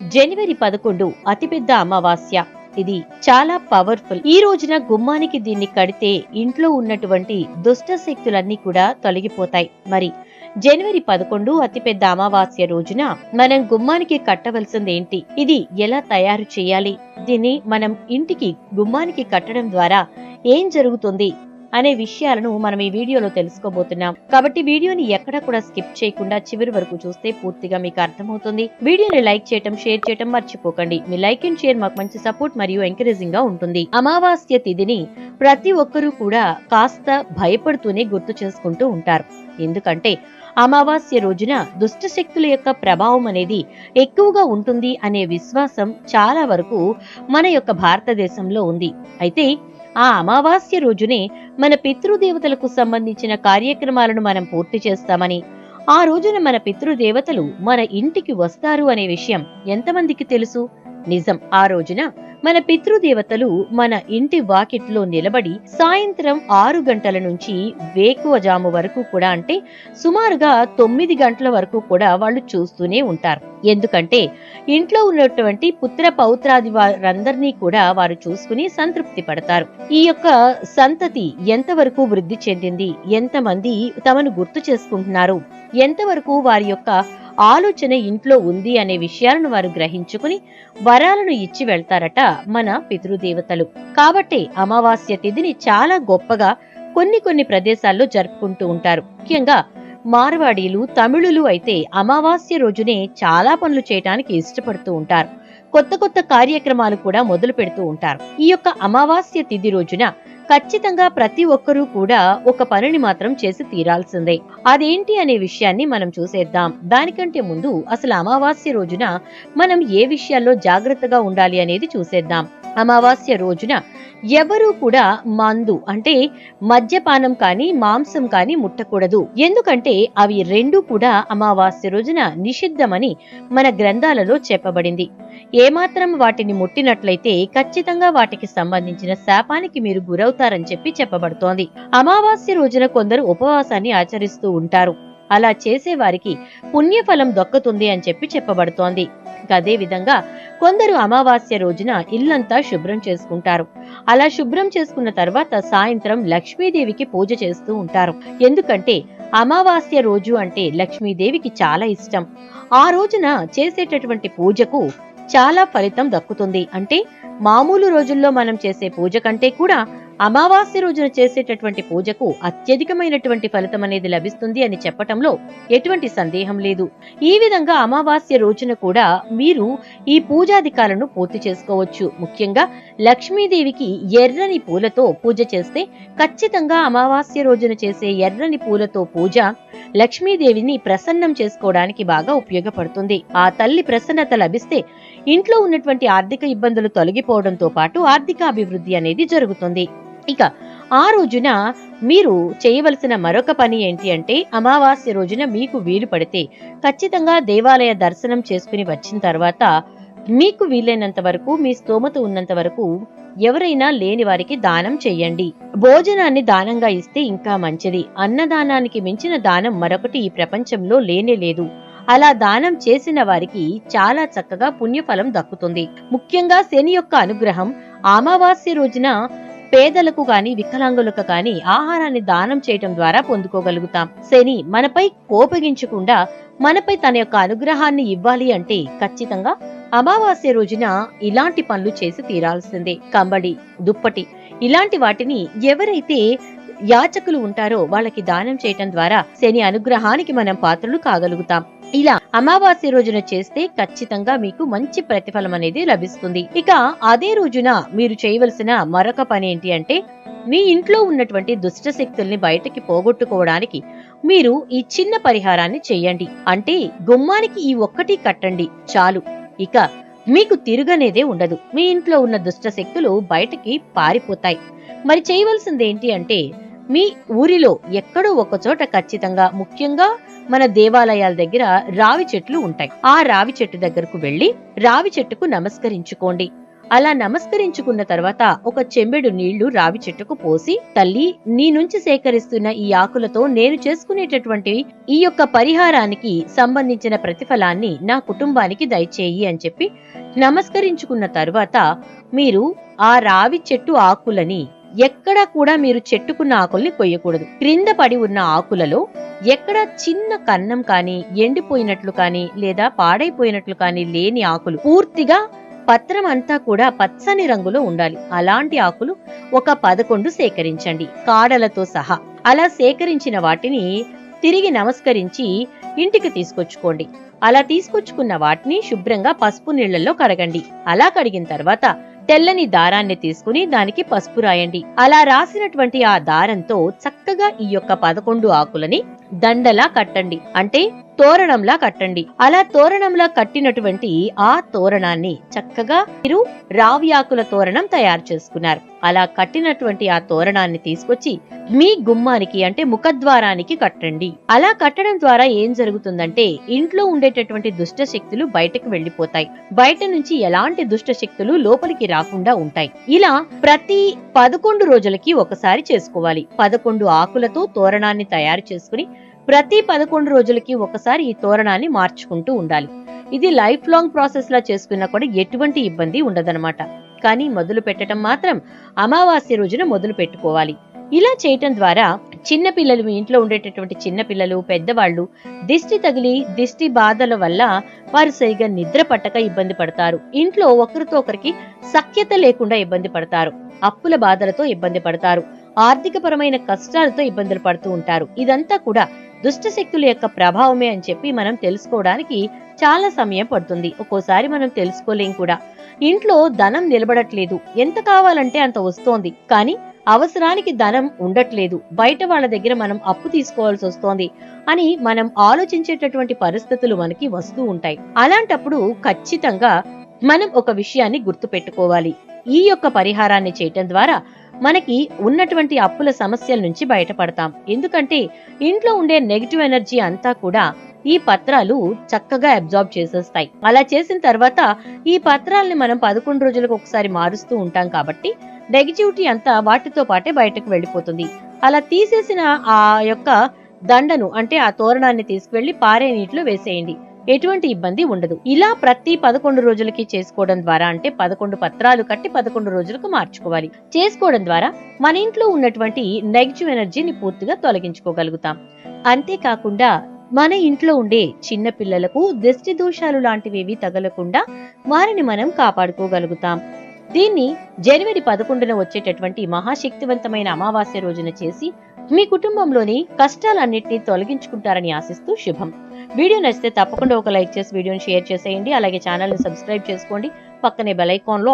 జనవరి పదకొండు అతిపెద్ద అమావాస్య. ఇది చాలా పవర్ఫుల్ ఈ రోజున గుమ్మానికి దీన్ని కడితే ఇంట్లో ఉన్నటువంటి దుష్ట శక్తులన్నీ కూడా తొలగిపోతాయి. మరి జనవరి పదకొండు అతిపెద్ద అమావాస్య రోజున మనం గుమ్మానికి కట్టవలసింది ఏంటి ఇది ఎలా తయారు చేయాలి? దీన్ని మనం ఇంటికి గుమ్మానికి కట్టడం ద్వారా ఏం జరుగుతుంది? అనే విషయాలను మనం ఈ వీడియోలో తెలుసుకోబోతున్నాం. కాబట్టి వీడియోని ఎక్కడ కూడా స్కిప్ చేయకుండా చివరి వరకు చూస్తే పూర్తిగా మీకు అర్థమవుతుంది. వీడియోని లైక్ చేయటం షేర్ చేయటం మర్చిపోకండి. మీ లైక్ అండ్ షేర్ మాకు మంచి సపోర్ట్ మరియు ఎంకరేజింగ్గా ఉంటుంది. అమావాస్య తిథిని ప్రతి ఒక్కరూ కూడా కాస్త భయపడుతూనే గుర్తు చేసుకుంటూ ఉంటారు. ఎందుకంటే అమావాస్య రోజున దుష్ట శక్తుల యొక్క ప్రభావం అనేది ఎక్కువగా ఉంటుంది అనే విశ్వాసం చాలా వరకు మన యొక్క భారతదేశంలో ఉంది. అయితే ఆ అమావాస్య రోజునే మన పితృదేవతలకు సంబంధించిన కార్యక్రమాలను మనం పూర్తి చేస్తామని ఆ రోజున మన పితృదేవతలు మన ఇంటికి వస్తారు అనే విషయం ఎంతమందికి తెలుసు? నిజం. ఆ రోజున మన పితృదేవతలు మన ఇంటి వాకిట్లో నిలబడి సాయంత్రం ఆరు గంటల నుంచి వేకువజాము వరకు కూడా అంటే సుమారుగా తొమ్మిది గంటల వరకు కూడా వాళ్ళు చూస్తూనే ఉంటారు. ఎందుకంటే ఇంట్లో ఉన్నటువంటి పుత్ర పౌత్రాది వారందరినీ కూడా వారు చూసుకుని సంతృప్తి పడతారు. ఈ యొక్క సంతతి ఎంతవరకు వృద్ధి చెందింది? ఎంతమంది తమను గుర్తు చేసుకుంటున్నారు? ఎంతవరకు వారి యొక్క ఆలోచన ఇంట్లో ఉంది అనే విషయాలను వారు గ్రహించుకుని వరాలను ఇచ్చి వెళ్తారట మన పితృదేవతలు. కాబట్టి అమావాస్య తిథిని చాలా గొప్పగా కొన్ని కొన్ని ప్రదేశాల్లో జరుపుకుంటూ ఉంటారు. ముఖ్యంగా మార్వాడీలు తమిళులు అయితే అమావాస్య రోజునే చాలా పనులు చేయటానికి ఇష్టపడుతూ ఉంటారు. కొత్త కొత్త కార్యక్రమాలు కూడా మొదలు పెడుతూ ఉంటారు. ఈ యొక్క అమావాస్య తిథి రోజున ఖచ్చితంగా ప్రతి ఒక్కరూ కూడా ఒక పనిని మాత్రం చేసి తీరాల్సిందే. అదేంటి అనే విషయాన్ని మనం చూసేద్దాం. దానికంటే ముందు అసలు అమావాస్య రోజున మనం ఏ విషయాల్లో జాగ్రత్తగా ఉండాలి అనేది చూసేద్దాం. అమావాస్య రోజున ఎవరూ కూడా మందు అంటే మద్యపానం కానీ మాంసం కానీ ముట్టకూడదు. ఎందుకంటే అవి రెండు కూడా అమావాస్య రోజున నిషిద్ధమని మన గ్రంథాలలో చెప్పబడింది. ఏమాత్రం వాటిని ముట్టినట్లయితే ఖచ్చితంగా వాటికి సంబంధించిన శాపానికి మీరు గురవుతారని చెప్పి చెప్పబడుతోంది. అమావాస్య రోజున కొందరు ఉపవాసాన్ని ఆచరిస్తూ ఉంటారు. అలా చేసే వారికి పుణ్యఫలం దొక్కుతుంది అని చెప్పి చెప్పబడుతోంది. అదే విధంగా కొందరు అమావాస్య రోజున ఇల్లంతా శుభ్రం చేసుకుంటారు. అలా శుభ్రం చేసుకున్న తర్వాత సాయంత్రం లక్ష్మీదేవికి పూజ చేస్తూ ఉంటారు. ఎందుకంటే అమావాస్య రోజు అంటే లక్ష్మీదేవికి చాలా ఇష్టం. ఆ రోజున చేసేటటువంటి పూజకు చాలా ఫలితం దక్కుతుంది. అంటే మామూలు రోజుల్లో మనం చేసే పూజ కంటే కూడా అమావాస్య రోజున చేసేటటువంటి పూజకు అత్యధికమైనటువంటి ఫలితం అనేది లభిస్తుంది అని చెప్పటంలో ఎటువంటి సందేహం లేదు. ఈ విధంగా అమావాస్య రోజున కూడా మీరు ఈ పూజాధికాలను పూర్తి చేసుకోవచ్చు. ముఖ్యంగా లక్ష్మీదేవికి ఎర్రని పూలతో పూజ చేస్తే ఖచ్చితంగా అమావాస్య రోజున చేసే ఎర్రని పూలతో పూజ లక్ష్మీదేవిని ప్రసన్నం చేసుకోవడానికి బాగా ఉపయోగపడుతుంది. ఆ తల్లి ప్రసన్నత లభిస్తే ఇంట్లో ఉన్నటువంటి ఆర్థిక ఇబ్బందులు తొలగిపోవడంతో పాటు ఆర్థిక అభివృద్ధి అనేది జరుగుతుంది. ఇక ఆ రోజున మీరు చేయవలసిన మరొక పని ఏంటి అంటే అమావాస్య రోజున మీకు వీలు పడితే ఖచ్చితంగా దేవాలయ దర్శనం చేసుకుని వచ్చిన తర్వాత మీకు వీలైనంత వరకు మీ స్తోమత ఉన్నంత వరకు ఎవరైనా లేని వారికి దానం చెయ్యండి భోజనాన్ని దానంగా ఇస్తే ఇంకా మంచిది. అన్నదానానికి మించిన దానం మరొకటి ఈ ప్రపంచంలో లేనే లేదు. అలా దానం చేసిన వారికి చాలా చక్కగా పుణ్యఫలం దక్కుతుంది. ముఖ్యంగా శని యొక్క అనుగ్రహం అమావాస్య రోజున పేదలకు గాని వికలాంగులకు గాని ఆహారాన్ని దానం చేయటం ద్వారా పొందుకోగలుగుతాం. శని మనపై కోపగించకుండా మనపై తన యొక్క అనుగ్రహాన్ని ఇవ్వాలి అంటే ఖచ్చితంగా అమావాస్య రోజున ఇలాంటి పనులు చేసి తీరాల్సిందే. కంబడి దుప్పటి ఇలాంటి వాటిని ఎవరైతే యాచకులు ఉంటారో వాళ్ళకి దానం చేయటం ద్వారా శని అనుగ్రహానికి మనం పాత్రలు కాగలుగుతాం. ఇలా అమావాస్య రోజున చేస్తే ఖచ్చితంగా మీకు మంచి ప్రతిఫలం అనేది లభిస్తుంది. ఇక అదే రోజున మీరు చేయవలసిన మరొక పని ఏంటి అంటే మీ ఇంట్లో ఉన్నటువంటి దుష్ట శక్తుల్ని బయటకి పోగొట్టుకోవడానికి మీరు ఈ చిన్న పరిహారాన్ని చెయ్యండి అంటే గుమ్మానికి ఈ ఒక్కటి కట్టండి చాలు. ఇక మీకు తిరుగనేదే ఉండదు. మీ ఇంట్లో ఉన్న దుష్ట శక్తులు బయటకి పారిపోతాయి. మరి చేయవలసింది ఏంటి అంటే మీ ఊరిలో ఎక్కడో ఒక చోట ఖచ్చితంగా ముఖ్యంగా మన దేవాలయాల దగ్గర రావి చెట్లు ఉంటాయి. ఆ రావి చెట్టు దగ్గరకు వెళ్ళి రావి చెట్టుకు నమస్కరించుకోండి. అలా నమస్కరించుకున్న తర్వాత ఒక చెంబెడు నీళ్ళు రావి చెట్టుకు పోసి తల్లి నీ నుంచి సేకరిస్తున్న ఈ ఆకులతో నేను చేసుకునేటటువంటి ఈ యొక్క పరిహారానికి సంబంధించిన ప్రతిఫలాన్ని నా కుటుంబానికి దయచేయి అని చెప్పి నమస్కరించుకున్న తర్వాత మీరు ఆ రావి చెట్టు ఆకులని ఎక్కడా కూడా మీరు చెట్టుకున్న ఆకుల్ని కొయ్యకూడదు. క్రింద పడి ఉన్న ఆకులలో ఎక్కడ చిన్న కన్నం కానీ ఎండిపోయినట్లు కానీ లేదా పాడైపోయినట్లు కానీ లేని ఆకులు పూర్తిగా పత్రం అంతా కూడా పచ్చని రంగులో ఉండాలి. అలాంటి ఆకులు ఒక పదకొండు సేకరించండి. కాడలతో సహా. అలా సేకరించిన వాటిని తిరిగి నమస్కరించి ఇంటికి తీసుకొచ్చుకోండి. అలా తీసుకొచ్చుకున్న వాటిని శుభ్రంగా పసుపు నీళ్ళలో కడగండి. అలా కడిగిన తర్వాత తెల్లని దారాన్ని తీసుకుని దానికి పసుపు రాయండి. అలా రాసినటువంటి ఆ దారంతో చక్కగా ఈ యొక్క పదకొండు ఆకులని దండలా కట్టండి. అంటే తోరణంలా కట్టండి. అలా తోరణంలా కట్టినటువంటి ఆ తోరణాన్ని చక్కగా మీరు రావి ఆకుల తోరణం తయారు చేసుకున్నారు. అలా కట్టినటువంటి ఆ తోరణాన్ని తీసుకొచ్చి మీ గుమ్మానికి అంటే ముఖద్వారానికి కట్టండి. అలా కట్టడం ద్వారా ఏం జరుగుతుందంటే ఇంట్లో ఉండేటటువంటి దుష్ట శక్తులు బయటకు వెళ్ళిపోతాయి బయట నుంచి ఎలాంటి దుష్ట శక్తులు లోపలికి రాకుండా ఉంటాయి. ఇలా ప్రతి పదకొండు రోజులకి ఒకసారి చేసుకోవాలి. పదకొండు ఆకులతో తోరణాన్ని తయారు చేసుకుని ప్రతి పదకొండు రోజులకి ఒకసారి ఈ తోరణాన్ని మార్చుకుంటూ ఉండాలి. ఇది లైఫ్ లాంగ్ ప్రాసెస్ లా చేసుకున్నా కూడా ఎటువంటి ఇబ్బంది ఉండదన్నమాట. కానీ మొదలు పెట్టడం మాత్రం అమావాస్య రోజున మొదలు పెట్టుకోవాలి. ఇలా చేయటం ద్వారా చిన్న పిల్లలు మీ ఇంట్లో ఉండేటటువంటి చిన్న పిల్లలు పెద్దవాళ్ళు దిష్టి తగిలి దిష్టి బాధల వల్ల వారు సరిగా నిద్ర పట్టక ఇబ్బంది పడతారు. ఇంట్లో ఒకరితో ఒకరికి సఖ్యత లేకుండా ఇబ్బంది పడతారు. అప్పుల బాధలతో ఇబ్బంది పడతారు. ఆర్థికపరమైన కష్టాలతో ఇబ్బందులు పడుతూ ఉంటారు. ఇదంతా కూడా దుష్ట శక్తుల యొక్క ప్రభావమే అని చెప్పి మనం తెలుసుకోవడానికి చాలా సమయం పడుతుంది. ఒక్కోసారి మనం తెలుసుకోలేం కూడా. ఇంట్లో ధనం నిలబడట్లేదు. ఎంత కావాలంటే అంత వస్తోంది. కానీ అవసరానికి ధనం ఉండట్లేదు. బయట వాళ్ళ దగ్గర మనం అప్పు తీసుకోవాల్సి వస్తోంది అని మనం ఆలోచించేటటువంటి పరిస్థితులు మనకి వస్తూ ఉంటాయి. అలాంటప్పుడు ఖచ్చితంగా మనం ఒక విషయాన్ని గుర్తు పెట్టుకోవాలి ఈ యొక్క పరిహారాన్ని చేయటం ద్వారా మనకి ఉన్నటువంటి అప్పుల సమస్యల నుంచి బయటపడతాం. ఎందుకంటే ఇంట్లో ఉండే నెగిటివ్ ఎనర్జీ అంతా కూడా ఈ పత్రాలు చక్కగా అబ్జార్బ్ చేసేస్తాయి. అలా చేసిన తర్వాత ఈ పత్రాల్ని మనం పదకొండు రోజులకు ఒకసారి మారుస్తూ ఉంటాం కాబట్టి నెగిటివిటీ అంతా వాటితో పాటే బయటకు వెళ్ళిపోతుంది. అలా తీసేసిన ఆ యొక్క దండను అంటే ఆ తోరణాన్ని తీసుకువెళ్ళి పారే నీటిలో వేసేయండి. ఎటువంటి ఇబ్బంది ఉండదు. ఇలా ప్రతి పదకొండు రోజులకి చేసుకోవడం ద్వారా అంటే పదకొండు పత్రాలు కట్టి పదకొండు రోజులకు మార్చుకోవాలి. చేసుకోవడం ద్వారా మన ఇంట్లో ఉన్నటువంటి నెగిటివ్ ఎనర్జీని పూర్తిగా తొలగించుకోగలుగుతాం. అంతేకాకుండా మన ఇంట్లో ఉండే చిన్న పిల్లలకు దృష్టి దోషాలు లాంటివేవి తగలకుండా వారిని మనం కాపాడుకోగలుగుతాం. దీన్ని జనవరి పదకొండున వచ్చేటటువంటి మహాశక్తివంతమైన అమావాస్య రోజున చేసి మీ కుటుంబంలోని కష్టాలన్నింటినీ తొలగించుకుంటారని ఆశిస్తూ శుభం. వీడియో నచ్చితే తప్పకుండా ఒక లైక్ చేసి వీడియోని షేర్ చేసేయండి. అలాగే ఛానల్ని సబ్స్క్రైబ్ చేసుకోండి. పక్కనే బెల్ ఐకాన్